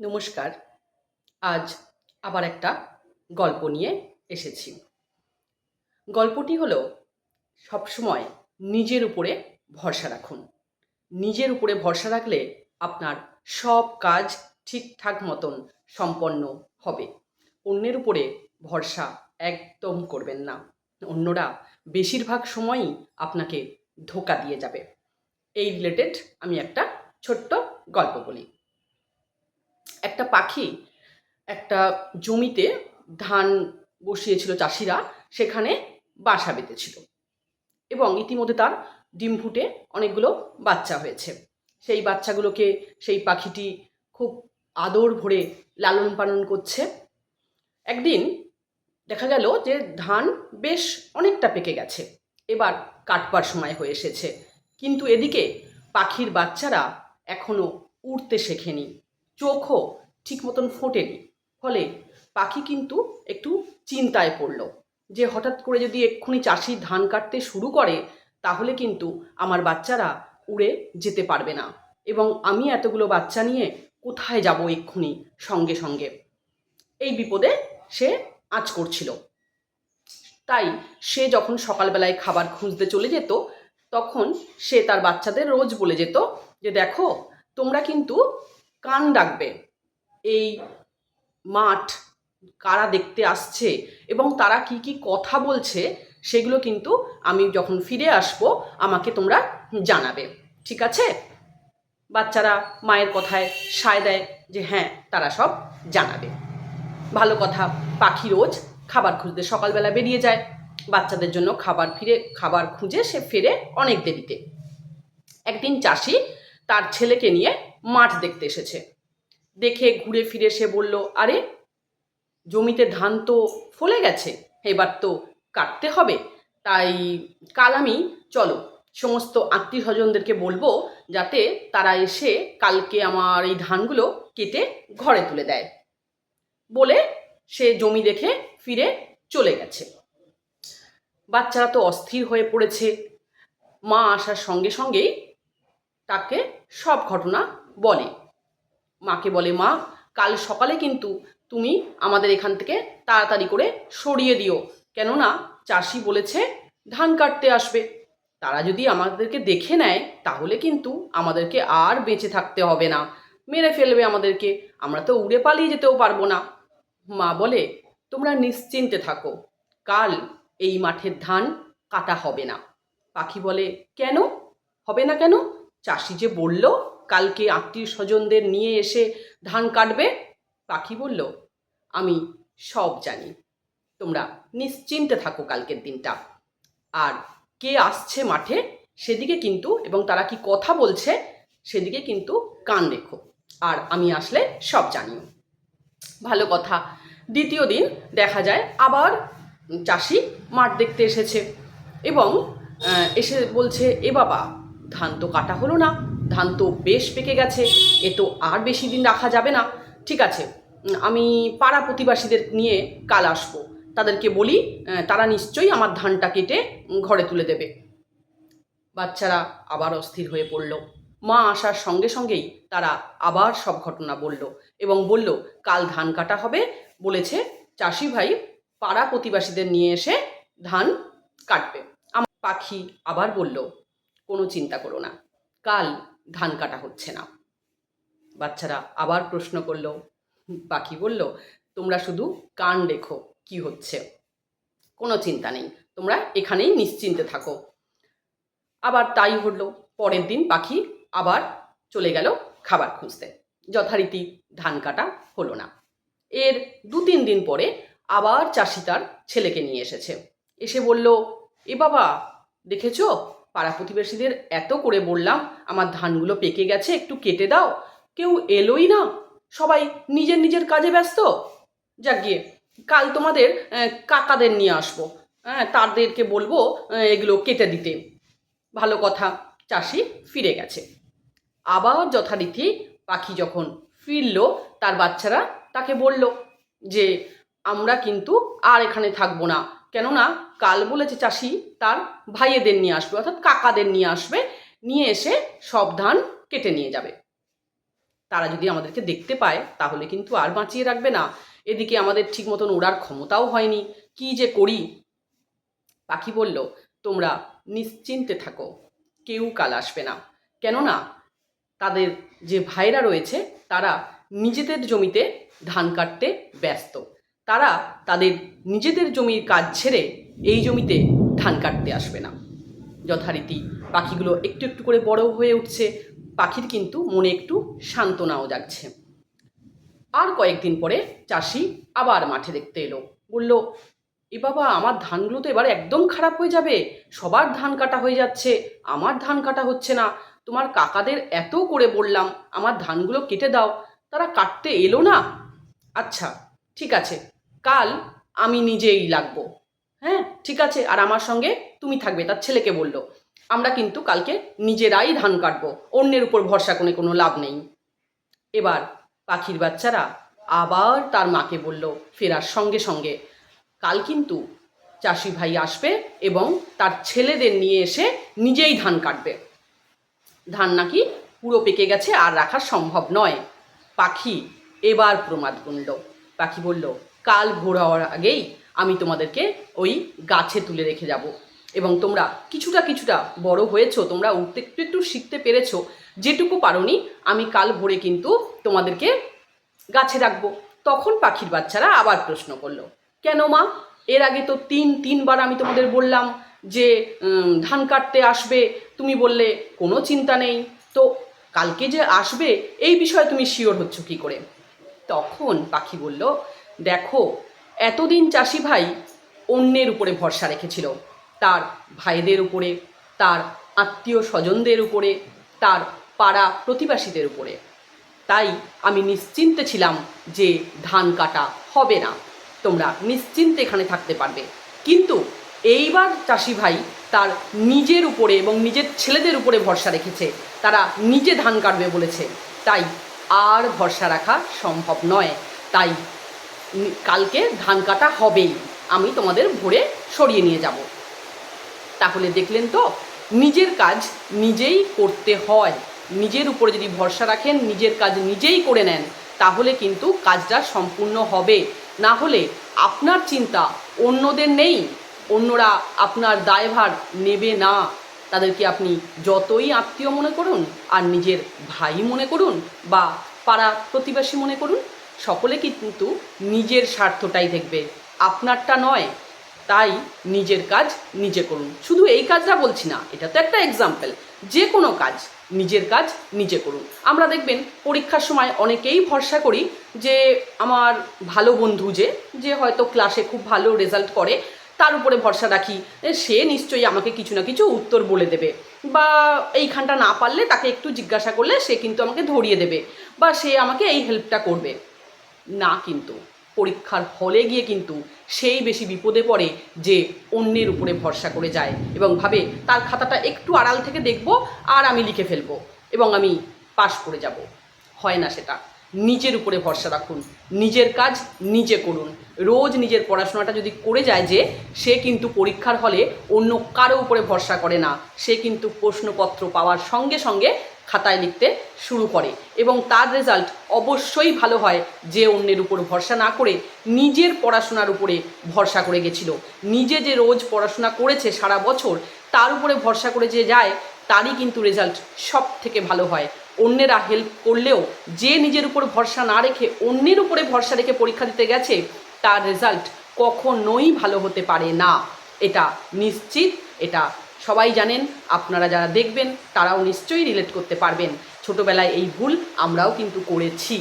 নমস্কার। আজ আবার একটা গল্প নিয়ে এসেছি। গল্পটি হলো, সবসময় নিজের উপরে ভরসা রাখুন। নিজের উপরে ভরসা রাখলে আপনার সব কাজ ঠিকঠাক মতন সম্পন্ন হবে। অন্যের উপরে ভরসা একদম করবেন না। অন্যরা বেশিরভাগ সময়ই আপনাকে ধোকা দিয়ে যাবে। এই রিলেটেড আমি একটা ছোট্ট গল্প বলি। একটা পাখি একটা জমিতে ধান বসিয়েছিল চাষিরা, সেখানে বাসা বেঁধেছিল। এবং ইতিমধ্যে তার ডিম ফুটে অনেকগুলো বাচ্চা হয়েছে। সেই বাচ্চাগুলোকে সেই পাখিটি খুব আদর ভরে লালন পালন করছে। একদিন দেখা গেল যে ধান বেশ অনেকটা পেকে গেছে। এবার কাটবার সময় হয়ে এসেছে। কিন্তু এদিকে পাখির বাচ্চারা এখনও উড়তে শেখেনি। চোখও ঠিক মতন ফোটেনি। ফলে পাখি কিন্তু একটু চিন্তায় পড়ল যে হঠাৎ করে যদি এক্ষুনি চাষি ধান কাটতে শুরু করে, তাহলে কিন্তু আমার বাচ্চারা উড়ে যেতে পারবে না এবং আমি এতগুলো বাচ্চা নিয়ে কোথায় যাব এক্ষুনি সঙ্গে সঙ্গে। এই বিপদে সে আঁচ করছিল। তাই সে যখন সকালবেলায় খাবার খুঁজতে চলে যেত, তখন সে তার বাচ্চাদের রোজ বলে যেত যে, দেখো, তোমরা কিন্তু কান ডাকবে। এই মাঠ কারা দেখতে আসছে এবং তারা কি কি কথা বলছে সেগুলো কিন্তু আমি যখন ফিরে আসব, আমাকে তোমরা জানাবে। ঠিক আছে? বাচ্চারা মায়ের কথায় সায় দেয় যে হ্যাঁ তারা সব জানাবে। ভালো কথা, পাখি রোজ খাবার খুঁজতে সকালবেলা বেরিয়ে যায়। বাচ্চাদের জন্য খাবার ফিরে, খাবার খুঁজে সে ফেরে অনেক দেরিতে। একদিন চাষি তার ছেলেকে নিয়ে মাঠ দেখতে এসেছে। দেখে ঘুরে ফিরে সে বলল, আরে, জমিতে ধান তো ফলে গেছে, এবার তো কাটতে হবে। তাই কাল আমি, চলো, সমস্ত আত্মীয় স্বজনদেরকে বলব যাতে তারা এসে কালকে আমার এই ধানগুলো কেটে ঘরে তুলে দেয়। বলে সে জমি দেখে ফিরে চলে গেছে। বাচ্চারা তো অস্থির হয়ে পড়েছে। মা আসার সঙ্গে সঙ্গেই তাকে সব ঘটনা বলে। মাকে বলে, মা, কাল সকালে কিন্তু তুমি আমাদের এখান থেকে তাড়াতাড়ি করে সরিয়ে দিও। কেননা চাষি বলেছে ধান কাটতে আসবে। তারা যদি আমাদেরকে দেখে নেয়, তাহলে কিন্তু আমাদেরকে আর বেঁচে থাকতে হবে না। মেরে ফেলবে আমাদেরকে। আমরা তো উড়ে পালিয়ে যেতেও পারব না। মা বলে, তোমরা নিশ্চিন্তে থাকো। কাল এই মাঠের ধান কাটা হবে না। পাখি বলে, কেন? হবে না কেন? চাষি যে বলল কালকে আত্মীয় স্বজনদের নিয়ে এসে ধান কাটবে? পাখি বলল, আমি সব জানি। তোমরা নিশ্চিন্তে থাকো কালকের দিনটা। আর কে আসছে মাঠে সেদিকে কিন্তু এবং তারা কি কথা বলছে সেদিকে কিন্তু কান রেখো। আর আমি আসলে সব জানিও ভালো কথা। দ্বিতীয় দিন দেখা যায় আবার চাষি মাঠ দেখতে এসেছে এবং এসে বলছে, এ বাবা, ধান তো কাটা হলো না। ধান তো বেশ পেকে গেছে, এ তো আর বেশি দিন রাখা যাবে না। ঠিক আছে আমি পাড়া প্রতিবাসীদের নিয়ে কাল আসব। তাদেরকে বলি তারা নিশ্চয়ই আমার ধানটা কেটে ঘরে তুলে দেবে। বাচ্চারা আবার অস্থির হয়ে পড়ল। মা আসার সঙ্গে সঙ্গেই তারা আবার সব ঘটনা বলল এবং বলল, কাল ধান কাটা হবে। বলেছে, চাষি ভাই পাড়া প্রতিবাসীদের নিয়ে এসে ধান কাটবে। আমার পাখি আবার বলল, কোনো চিন্তা করো না, কাল ধান কাটা হচ্ছে না। বাচ্চারা আবার প্রশ্ন করল, পাখি বলল, তোমরা শুধু কান রেখো, কি হচ্ছে? কোনো চিন্তা নেই, তোমরা এখানেই নিশ্চিন্তে থাকো। আবার তাই হলো পরের দিন পাখি আবার চলে গেল খাবার খুঁজতে। যথারীতি ধান কাটা হলো না। এর দু তিন দিন পরে আবার চাষি তার ছেলেকে নিয়ে এসেছে। এসে বলল, এ বাবা, দেখেছ? পাড়া প্রতিবেশীদের এত করে বললাম, আমার ধানগুলো পেকে গেছে, একটু কেটে দাও। কেউ এলোই না। সবাই নিজের নিজের কাজে ব্যস্ত। যাক গিয়ে, কাল তোমাদের কাকাদের নিয়ে আসব। হ্যাঁ তাদেরকে বলব এগুলো কেটে দিতে। ভালো কথা, চাষি ফিরে গেছে। আবার যথারীতি পাখি যখন ফিরল, তার বাচ্চারা তাকে বলল যে, আমরা কিন্তু আর এখানে থাকব না। কেননা কাল বলেছে চাষি, তার ভাইয়েদের নিয়ে আসবে, অর্থাৎ কাকাদের নিয়ে আসবে, নিয়ে এসে সব ধান কেটে নিয়ে যাবে। তারা যদি আমাদেরকে দেখতে পায়, তাহলে কিন্তু আর বাঁচিয়ে রাখবে না। এদিকে আমাদের ঠিক মতন ওড়ার ক্ষমতাও হয়নি। কি যে করি? পাখি বলল, তোমরা নিশ্চিন্তে থাকো, কেউ কাল আসবে না। কেননা তাদের যে ভাইরা রয়েছে, তারা নিজেদের জমিতে ধান কাটতে ব্যস্ত। তারা তাদের নিজেদের জমির কাজ ছেড়ে এই জমিতে ধান কাটতে আসবে না। যথারীতি পাখিগুলো একটু একটু করে বড় হয়ে উঠছে, পাখির কিন্তু মনে একটু সান্ত্বনাও জাগছে। আর কয়েকদিন পরে চাষি আবার মাঠে দেখতে এলো। বলল, এ বাবা, আমার ধানগুলো তো এবার একদম খারাপ হয়ে যাবে। সবার ধান কাটা হয়ে যাচ্ছে, আমার ধান কাটা হচ্ছে না। তোমার কাকাদের এত করে বললাম, আমার ধানগুলো কেটে দাও, তারা কাটতে এলো না? আচ্ছা ঠিক আছে কাল আমি নিজেই লাগবো। হ্যাঁ ঠিক আছে? আর আমার সঙ্গে তুমি থাকবে, তার ছেলেকে বলল। আমরা কিন্তু কালকে নিজেরাই ধান কাটবো, অন্যের উপর ভরসা করে কোনো লাভ নেই। এবার পাখির বাচ্চারা আবার তার মাকে বলল ফেরার সঙ্গে সঙ্গে, কাল কিন্তু চাষি ভাই আসবে এবং তার ছেলেদের নিয়ে এসে নিজেই ধান কাটবে। ধান নাকি পুরো পেকে গেছে আর রাখা সম্ভব নয়। পাখি এবার প্রমাদ গুনল। পাখি বলল কাল ভোর হওয়ার আগেই আমি তোমাদেরকে ওই গাছে তুলে রেখে যাব। এবং তোমরা কিছুটা কিছুটা বড় হয়েছো, তোমরা উঠতে একটু একটু শিখতে পেরেছ, যেটুকু পারোনি আমি কাল ভোরে কিন্তু তোমাদেরকে গাছে রাখব। তখন পাখির বাচ্চারা আবার প্রশ্ন করল, কেন মা? এর আগে তো তিন, তিনবার আমি তোমাদের বললাম যে ধান কাটতে আসবে। তুমি বললে, কোনো চিন্তা নেই। তো কালকে যে আসবে, এই বিষয়ে তুমি শিওর হচ্ছ কি করে? তখন পাখি বলল দেখো, এতদিন চাষি ভাই অন্যের উপরে ভরসা রেখেছিল। তার ভাইদের উপরে, তার আত্মীয় স্বজনদের উপরে, তার পাড়া প্রতিবাসীদের উপরে। তাই আমি নিশ্চিন্তে ছিলাম যে ধান কাটা হবে না। তোমরা নিশ্চিন্তে এখানে থাকতে পারবে। কিন্তু এইবার চাষি ভাই তার নিজের উপরে এবং নিজের ছেলেদের উপরে ভরসা রেখেছে। তারা নিজে ধান কাটবে বলেছে। তাই আর ভরসা রাখা সম্ভব নয়। তাই কালকে ধান কাটা হবেই। আমি তোমাদের ভোরে সরিয়ে নিয়ে যাব। তাহলে দেখলেন তো, নিজের কাজ নিজেই করতে হয়। নিজের উপরে যদি ভরসা রাখেন, নিজের কাজ নিজেই করে নেন, তাহলে কিন্তু কাজটা সম্পূর্ণ হবে। না হলে আপনার চিন্তা অন্যদের নেই, অন্যরা আপনার দায়ভার নেবে না। তাদেরকে আপনি যতই আত্মীয় মনে করুন, আর নিজের ভাই মনে করুন, বা পাড়া প্রতিবেশী মনে করুন সকলে কিন্তু নিজের স্বার্থটাই দেখবে। আপনারটা নয়, তাই নিজের কাজ নিজে করুন। শুধু এই কাজটা বলছি না, এটা তো একটা এক্সাম্পল যে কোনো কাজ নিজের কাজ নিজে করুন। আমরা দেখবেন পরীক্ষার সময় অনেকেই ভরসা করি যে আমার ভালো বন্ধু যে যে হয়তো ক্লাসে খুব ভালো রেজাল্ট করে, তার উপরে ভরসা রাখি। সে নিশ্চয়ই আমাকে কিছু না কিছু উত্তর বলে দেবে। বা এইখানটা না পারলে তাকে একটু জিজ্ঞাসা করলে সে কিন্তু আমাকে ধরিয়ে দেবে। বা সে আমাকে এই হেল্পটা করবে। না কিন্তু। পরীক্ষার হলে গিয়ে কিন্তু সেই বেশি বিপদে পড়ে যে অন্যের উপরে ভরসা করে যায় এবং ভাবে তার খাতাটা একটু আড়াল থেকে দেখব আর আমি লিখে ফেলব এবং আমি পাশ করে যাব। হয় না সেটা। নিজের উপরে ভরসা রাখুন। নিজের কাজ নিজে করুন। রোজ নিজের পড়াশোনাটা যদি করে যায় যে, সে কিন্তু পরীক্ষার হলে অন্য কারও উপরে ভরসা করে না। সে কিন্তু প্রশ্নপত্র পাওয়ার সঙ্গে সঙ্গে খাতায় লিখতে শুরু করে এবং তার রেজাল্ট অবশ্যই ভালো হয় যে অন্যের উপর ভরসা না করে নিজের পড়াশোনার উপরে ভরসা করে গেছিল। নিজে যে রোজ পড়াশোনা করেছে সারা বছর, তার উপরে ভরসা করে যে যায়, তারই কিন্তু রেজাল্ট সব থেকে ভালো হয়। অন্যেরা হেল্প করলেও যে নিজের উপর ভরসা না রেখে অন্যের উপরে ভরসা রেখে পরীক্ষা দিতে গেছে, তার রেজাল্ট কখনোই ভালো হতে পারে না। এটা নিশ্চিত, এটা সবাই জানেন, আপনারা যারা দেখবেন, তারাও নিশ্চয়ই রিলেট করতে পারবেন। ছোটোবেলায় এই ভুল আমরাও কিন্তু করেছি।